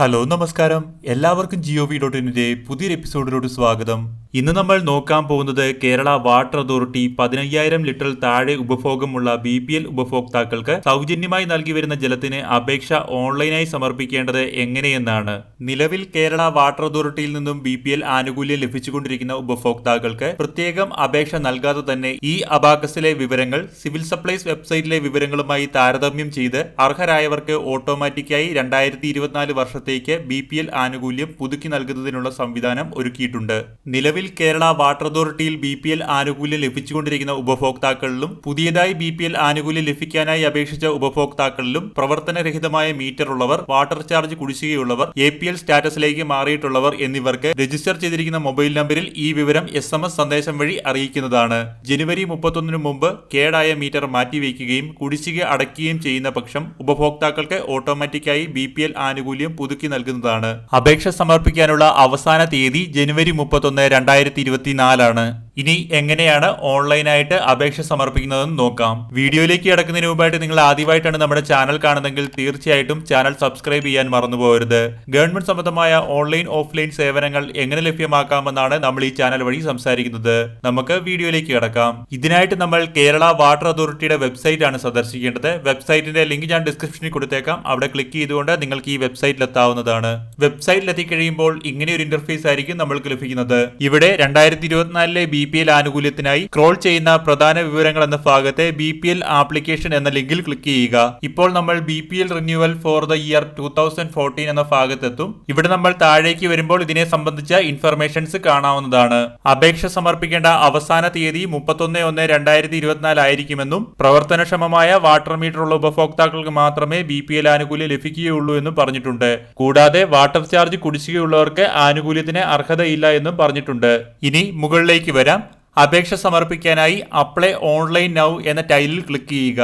Hello നമസ്കാരം. എല്ലാവർക്കും ജിഒ V dot ഇന്നിന്റെ പുതിയൊരു എപ്പിസോഡിലോട്ട് സ്വാഗതം. ഇന്ന് നമ്മൾ നോക്കാൻ പോകുന്നത് കേരള വാട്ടർ അതോറിറ്റി പതിനയ്യായിരം ലിറ്റർ താഴെ ഉപഭോഗമുള്ള ബി പി എൽ ഉപഭോക്താക്കൾക്ക് സൗജന്യമായി നൽകി വരുന്ന ജലത്തിന് അപേക്ഷ ഓൺലൈനായി സമർപ്പിക്കേണ്ടത് എങ്ങനെയെന്നാണ്. നിലവിൽ കേരള വാട്ടർ അതോറിറ്റിയിൽ നിന്നും ബി പി എൽ ആനുകൂല്യം ലഭിച്ചുകൊണ്ടിരിക്കുന്ന ഉപഭോക്താക്കൾക്ക് പ്രത്യേകം അപേക്ഷ നൽകാതെ തന്നെ ഈ അബാക്കസിലെ വിവരങ്ങൾ സിവിൽ സപ്ലൈസ് വെബ്സൈറ്റിലെ വിവരങ്ങളുമായി താരതമ്യം ചെയ്ത് അർഹരായവർക്ക് ഓട്ടോമാറ്റിക്കായി രണ്ടായിരത്തി ഇരുപത്തിനാല് വർഷത്തേക്ക് ബി പി എൽ ആനുകൂല്യം പുതുക്കി നൽകുന്നതിനുള്ള സംവിധാനം ഒരുക്കിയിട്ടുണ്ട്. നിലവിൽ കേരള വാട്ടർ അതോറിറ്റിയിൽ ബി പി എൽ ആനുകൂല്യം ലഭിച്ചുകൊണ്ടിരിക്കുന്ന ഉപഭോക്താക്കളിലും പുതിയതായി ബി പി എൽ ആനുകൂല്യം ലഭിക്കാനായി അപേക്ഷിച്ച ഉപഭോക്താക്കളിലും പ്രവർത്തനരഹിതമായ മീറ്റർ ഉള്ളവർ വാട്ടർ ചാർജ് കുടിശ്ശികയുള്ളവർ എ പി എൽ സ്റ്റാറ്റസിലേക്ക് മാറിയിട്ടുള്ളവർ എന്നിവർക്ക് രജിസ്റ്റർ ചെയ്തിരിക്കുന്ന മൊബൈൽ നമ്പറിൽ ഈ വിവരം എസ് എം എസ് സന്ദേശം വഴി അറിയിക്കുന്നതാണ്. ജനുവരി മുപ്പത്തൊന്നിന് മുമ്പ് കേടായ മീറ്റർ മാറ്റിവെക്കുകയും കുടിശ്ശിക അടയ്ക്കുകയും ചെയ്യുന്ന പക്ഷം ഉപഭോക്താക്കൾക്ക് ഓട്ടോമാറ്റിക്കായി ബി പി എൽ ആനുകൂല്യം പുതുക്കി നൽകുന്നതാണ്. അപേക്ഷ സമർപ്പിക്കാനുള്ള അവസാന തീയതി ജനുവരി മുപ്പത്തൊന്ന് രണ്ടായിരത്തി ഇരുപത്തിനാലാണ് ഇനി എങ്ങനെയാണ് ഓൺലൈനായിട്ട് അപേക്ഷ സമർപ്പിക്കുന്നതെന്ന് നോക്കാം. വീഡിയോയിലേക്ക് കിടക്കുന്നതിന് മുമ്പായിട്ട് നിങ്ങൾ ആദ്യമായിട്ടാണ് നമ്മുടെ ചാനൽ കാണുന്നതെങ്കിൽ തീർച്ചയായിട്ടും ചാനൽ സബ്സ്ക്രൈബ് ചെയ്യാൻ മറന്നുപോകരുത്. ഗവൺമെന്റ് സംബന്ധമായ ഓൺലൈൻ ഓഫ്ലൈൻ സേവനങ്ങൾ എങ്ങനെ ലഭ്യമാക്കാമെന്നാണ് നമ്മൾ ഈ ചാനൽ വഴി സംസാരിക്കുന്നത്. നമുക്ക് വീഡിയോയിലേക്ക് കിടക്കാം. ഇതിനായിട്ട് നമ്മൾ കേരള വാട്ടർ അതോറിറ്റിയുടെ വെബ്സൈറ്റ് ആണ് സന്ദർശിക്കേണ്ടത്. വെബ്സൈറ്റിന്റെ ലിങ്ക് ഞാൻ ഡിസ്ക്രിപ്ഷനിൽ കൊടുത്തേക്കാം. അവിടെ ക്ലിക്ക് ചെയ്തുകൊണ്ട് നിങ്ങൾക്ക് ഈ വെബ്സൈറ്റിൽ എത്താവുന്നതാണ്. വെബ്സൈറ്റിൽ എത്തിക്കഴിയുമ്പോൾ ഇങ്ങനെ ഒരു ഇന്റർഫേസ് ആയിരിക്കും നമ്മൾക്ക് ലഭിക്കുന്നത്. ഇവിടെ രണ്ടായിരത്തി ഇരുപത്തിനാലിലെ ബി പി എൽ ആനുകൂല്യത്തിനായി ക്രോൾ ചെയ്യുന്ന പ്രധാന വിവരങ്ങൾ എന്ന ഭാഗത്തെ ബി പി എൽ ആപ്ലിക്കേഷൻ എന്ന ലിങ്കിൽ ക്ലിക്ക് ചെയ്യുക. ഇപ്പോൾ നമ്മൾ B P L renewal for the year two thousand fourteen എന്ന ഭാഗത്തെത്തും. ഇവിടെ നമ്മൾ താഴേക്ക് വരുമ്പോൾ ഇതിനെ സംബന്ധിച്ച ഇൻഫർമേഷൻസ് കാണാവുന്നതാണ്. അപേക്ഷ സമർപ്പിക്കേണ്ട അവസാന തീയതി മുപ്പത്തൊന്ന് ഒന്ന് രണ്ടായിരത്തി ഇരുപത്തിനാല് ആയിരിക്കുമെന്നും പ്രവർത്തനക്ഷമമായ വാട്ടർ മീറ്റർ ഉള്ള ഉപഭോക്താക്കൾക്ക് മാത്രമേ ബി പി എൽ ആനുകൂല്യം ലഭിക്കുകയുള്ളൂ എന്നും പറഞ്ഞിട്ടുണ്ട്. കൂടാതെ വാട്ടർ ചാർജ് കുടിശ്ശികയുള്ളവർക്ക് ആനുകൂല്യത്തിന് അർഹതയില്ല എന്നും പറഞ്ഞിട്ടുണ്ട്. ഇനി മുകളിലേക്ക് വരാം. അപേക്ഷ സമർപ്പിക്കാനായി അപ്ലൈ ഓൺലൈൻ നൗ എന്ന ടൈലിൽ ക്ലിക്ക് ചെയ്യുക.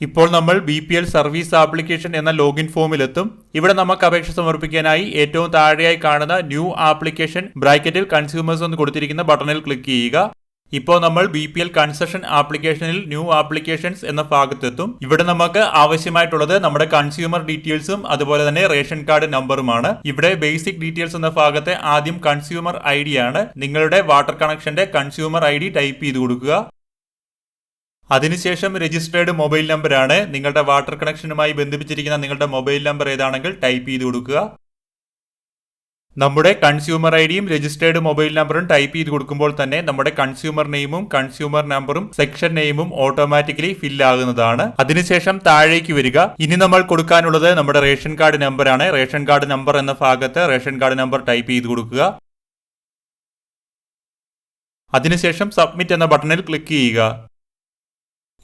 ഇപ്പോൾ നമ്മൾ B P L service application എന്ന ലോഗിൻ ഫോമിലെത്തും. ഇവിടെ നമുക്ക് അപേക്ഷ സമർപ്പിക്കാനായി ഏറ്റവും താഴെയായി കാണുന്ന ന്യൂ ആപ്ലിക്കേഷൻ ബ്രാക്കറ്റിൽ കൺസ്യൂമേഴ്സ് എന്ന് കൊടുത്തിരിക്കുന്ന ബട്ടണിൽ ക്ലിക്ക് ചെയ്യുക. ഇപ്പോൾ നമ്മൾ ബി പി എൽ കൺസെഷൻ ആപ്ലിക്കേഷനിൽ ന്യൂ ആപ്ലിക്കേഷൻസ് എന്ന ഭാഗത്തെത്തും. ഇവിടെ നമുക്ക് ആവശ്യമായിട്ടുള്ളത് നമ്മുടെ കൺസ്യൂമർ ഡീറ്റെയിൽസും അതുപോലെ തന്നെ റേഷൻ കാർഡ് നമ്പറുമാണ്. ഇവിടെ ബേസിക് ഡീറ്റെയിൽസ് എന്ന ഭാഗത്തെ ആദ്യം കൺസ്യൂമർ ഐ ഡി ആണ് നിങ്ങളുടെ വാട്ടർ കണക്ഷന്റെ കൺസ്യൂമർ ഐ ഡി ടൈപ്പ് ചെയ്ത് കൊടുക്കുക. അതിനുശേഷം രജിസ്റ്റേർഡ് മൊബൈൽ നമ്പർ ആണ് നിങ്ങളുടെ വാട്ടർ കണക്ഷനുമായി ബന്ധിപ്പിച്ചിരിക്കുന്ന നിങ്ങളുടെ മൊബൈൽ നമ്പർ ഏതാണെങ്കിൽ ടൈപ്പ് ചെയ്ത് കൊടുക്കുക. നമ്മുടെ കൺസ്യൂമർ ഐ ഡിയും രജിസ്റ്റേർഡ് മൊബൈൽ നമ്പറും ടൈപ്പ് ചെയ്ത് കൊടുക്കുമ്പോൾ തന്നെ നമ്മുടെ കൺസ്യൂമർ നെയിമും കൺസ്യൂമർ നമ്പറും സെക്ഷൻ നെയിമും ഓട്ടോമാറ്റിക്കലി ഫിൽ ആകുന്നതാണ്. അതിനുശേഷം താഴേക്ക് വരിക. ഇനി നമ്മൾ കൊടുക്കാനുള്ളത് നമ്മുടെ റേഷൻ കാർഡ് നമ്പറാണ് റേഷൻ കാർഡ് നമ്പർ എന്ന ഭാഗത്ത് റേഷൻ കാർഡ് നമ്പർ ടൈപ്പ് ചെയ്ത് കൊടുക്കുക. അതിനുശേഷം സബ്മിറ്റ് എന്ന ബട്ടണിൽ ക്ലിക്ക് ചെയ്യുക.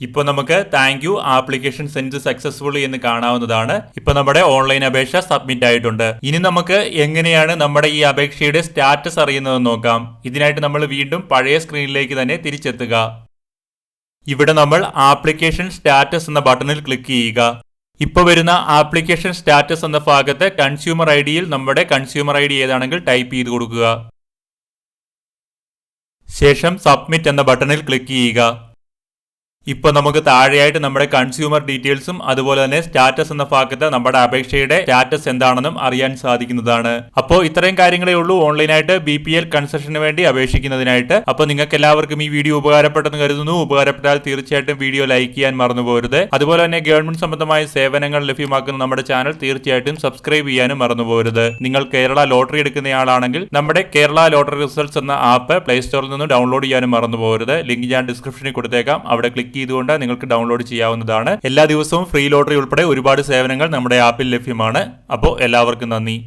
ഇപ്പോൾ നമുക്ക് thank you application send successfully എന്ന് കാണാവുന്നതാണ്. ഇപ്പോൾ നമ്മുടെ ഓൺലൈൻ അപേക്ഷ സബ്മിറ്റ് ആയിട്ടുണ്ട്. ഇനി നമുക്ക് എങ്ങനെയാണ് നമ്മുടെ ഈ അപേക്ഷയുടെ സ്റ്റാറ്റസ് അറിയുന്നതെന്ന് നോക്കാം. ഇതിനായിട്ട് നമ്മൾ വീണ്ടും പഴയ സ്ക്രീനിലേക്ക് തന്നെ തിരിച്ചെത്തുക. ഇവിടെ നമ്മൾ ആപ്ലിക്കേഷൻ സ്റ്റാറ്റസ് എന്ന ബട്ടണിൽ ക്ലിക്ക് ചെയ്യുക. ഇപ്പോൾ വരുന്ന ആപ്ലിക്കേഷൻ സ്റ്റാറ്റസ് എന്ന ഭാഗത്ത് കൺസ്യൂമർ ഐ ഡിയിൽ നമ്മുടെ കൺസ്യൂമർ ഐ ഡി ഏതാണെങ്കിൽ ടൈപ്പ് ചെയ്ത് കൊടുക്കുക. ശേഷം സബ്മിറ്റ് എന്ന ബട്ടണിൽ ക്ലിക്ക് ചെയ്യുക. ഇപ്പോൾ നമുക്ക് താഴെയായിട്ട് നമ്മുടെ കൺസ്യൂമർ ഡീറ്റെയിൽസും അതുപോലെ തന്നെ സ്റ്റാറ്റസ് എന്ന ഭാഗത്ത് നമ്മുടെ അപേക്ഷയുടെ സ്റ്റാറ്റസ് എന്താണെന്നും അറിയാൻ സാധിക്കുന്നതാണ്. അപ്പോൾ ഇത്രയും കാര്യങ്ങളേ ഉള്ളൂ. ഓൺലൈനായിട്ട് ബി പി എൽ കൺസെഷന് വേണ്ടി അപേക്ഷിക്കുന്നതിനായിട്ട്. അപ്പോൾ നിങ്ങൾക്ക് എല്ലാവർക്കും ഈ വീഡിയോ ഉപകാരപ്പെട്ടെന്ന് കരുതുന്നു. ഉപകാരപ്പെട്ടാൽ തീർച്ചയായിട്ടും വീഡിയോ ലൈക്ക് ചെയ്യാൻ മറന്നു പോകരുത് അതുപോലെ തന്നെ ഗവൺമെന്റ് സംബന്ധമായ സേവനങ്ങൾ ലഭ്യമാക്കുന്ന നമ്മുടെ ചാനൽ തീർച്ചയായിട്ടും സബ്സ്ക്രൈബ് ചെയ്യാനും മറന്നു പോകരുത് നിങ്ങൾ കേരള ലോട്ടറി എടുക്കുന്നയാളാണെങ്കിൽ നമ്മുടെ കേരള ലോട്ടറി റിസൾട്ട്സ് എന്ന ആപ്പ് പ്ലേ സ്റ്റോറിൽ നിന്ന് ഡൗൺലോഡ് ചെയ്യാനും മറന്നു പോകരുത് ലിങ്ക് ഞാൻ ഡിസ്ക്രിപ്ഷനിൽ കൊടുത്തേക്കാം. അവിടെ ക്ലിക്ക് ചെയ്തുകൊണ്ട് നിങ്ങൾക്ക് ഡൗൺലോഡ് ചെയ്യാവുന്നതാണ്. എല്ലാ ദിവസവും ഫ്രീ ലോട്ടറി ഉൾപ്പെടെ ഒരുപാട് സേവനങ്ങൾ നമ്മുടെ ആപ്പിൽ ലഭ്യമാണ്. അപ്പോൾ എല്ലാവർക്കും നന്ദി.